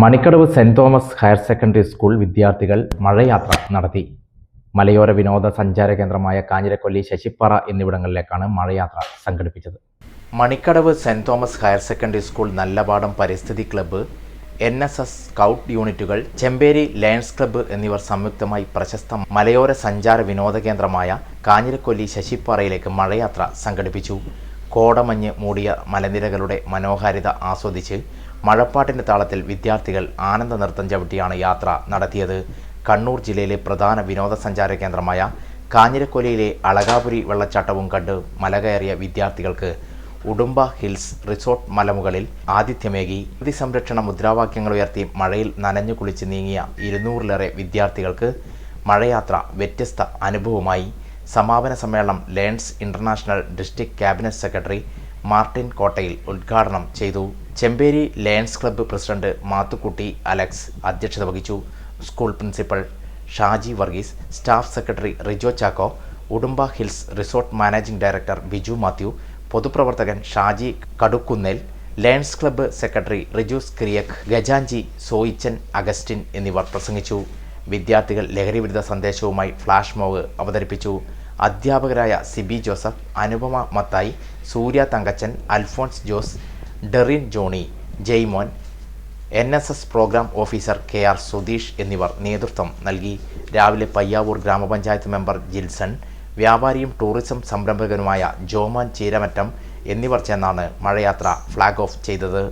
Manikkadavu saint Thomas higher secondary school വിദ്യാർത്ഥികൾ മഴയാത്ര നടത്തി. മലയോര വിനോദ സഞ്ചാര കേന്ദ്രമായ കാഞ്ഞിരക്കൊല്ലി ശശിപ്പാറ എന്നിവിടങ്ങളിലേക്കാണ് മഴയാത്ര സംഘടിപ്പിച്ചത്. Manikkadavu saint Thomas higher secondary school Nallapadam പരിസ്ഥിതി club N S S scout യൂണിറ്റുകൾ ചെമ്പേരി ലയൺസ് ക്ലബ്ബ് എന്നിവർ സംയുക്തമായി പ്രശസ്ത മലയോര സഞ്ചാര വിനോദ കേന്ദ്രമായ കാഞ്ഞിരക്കൊല്ലി ശശിപ്പാറയിലേക്ക് മഴയാത്ര സംഘടിപ്പിച്ചു. കോടമഞ്ഞ് മൂടിയ മലനിരകളുടെ മനോഹാരിത ആസ്വദിച്ച് മഴപ്പാട്ടിന്റെ താളത്തിൽ വിദ്യാർത്ഥികൾ ആനന്ദ നൃത്തം ചവിട്ടിയാണ് യാത്ര നടത്തിയത്. കണ്ണൂർ ജില്ലയിലെ പ്രധാന വിനോദസഞ്ചാര കേന്ദ്രമായ കാഞ്ഞിരക്കൊലയിലെ അളകാപുരി വെള്ളച്ചാട്ടവും കണ്ട് മലകയറിയ വിദ്യാർത്ഥികൾക്ക് ഉടുമ്പ ഹിൽസ് റിസോർട്ട് മലമുകളിൽ ആതിഥ്യമേകി. പ്രകൃതി സംരക്ഷണ മുദ്രാവാക്യങ്ങൾ ഉയർത്തി മഴയിൽ നനഞ്ഞു കുളിച്ച് നീങ്ങിയ ഇരുന്നൂറിലേറെ വിദ്യാർത്ഥികൾക്ക് മഴയാത്ര വ്യത്യസ്ത അനുഭവമായി സമാപന സമ്മേളനം Lions international district cabinet secretary Martin Kottayil ഉദ്ഘാടനം ചെയ്തു. Chemperi Lions club president Mathukutty Alex അധ്യക്ഷത വഹിച്ചു. School principal Shaji Varghese staff secretary Rijo Chacko Udumba hills resort managing director Biju Mathew പൊതുപ്രവർത്തകൻ Shaji Kadukkunnel Lions club secretary Riju സ്ക്രിയക് ഗജാൻജി സോയിച്ചൻ Augustine എന്നിവർ പ്രസംഗിച്ചു. വിദ്യാർത്ഥികൾ ലഹരിവിരുദ്ധ സന്ദേശവുമായി ഫ്ലാഷ് മോവ് അവതരിപ്പിച്ചു. അധ്യാപകരായ Sibi Joseph Anupama Mathai Surya Thankachan Alphonse Jose Derin Johnny Jaimon N S S programme officer K R Sudheesh എന്നിവർ നേതൃത്വം നൽകി. രാവിലെ പയ്യാവൂർ ഗ്രാമപഞ്ചായത്ത് മെമ്പർ ജിൽസൺ വ്യാപാരിയും ടൂറിസം സംരംഭകനുമായ ജോമാൻ ചീരമറ്റം എന്നിവർ ചേർന്നാണ് മഴയാത്ര ഫ്ലാഗ് ഓഫ് ചെയ്തത്.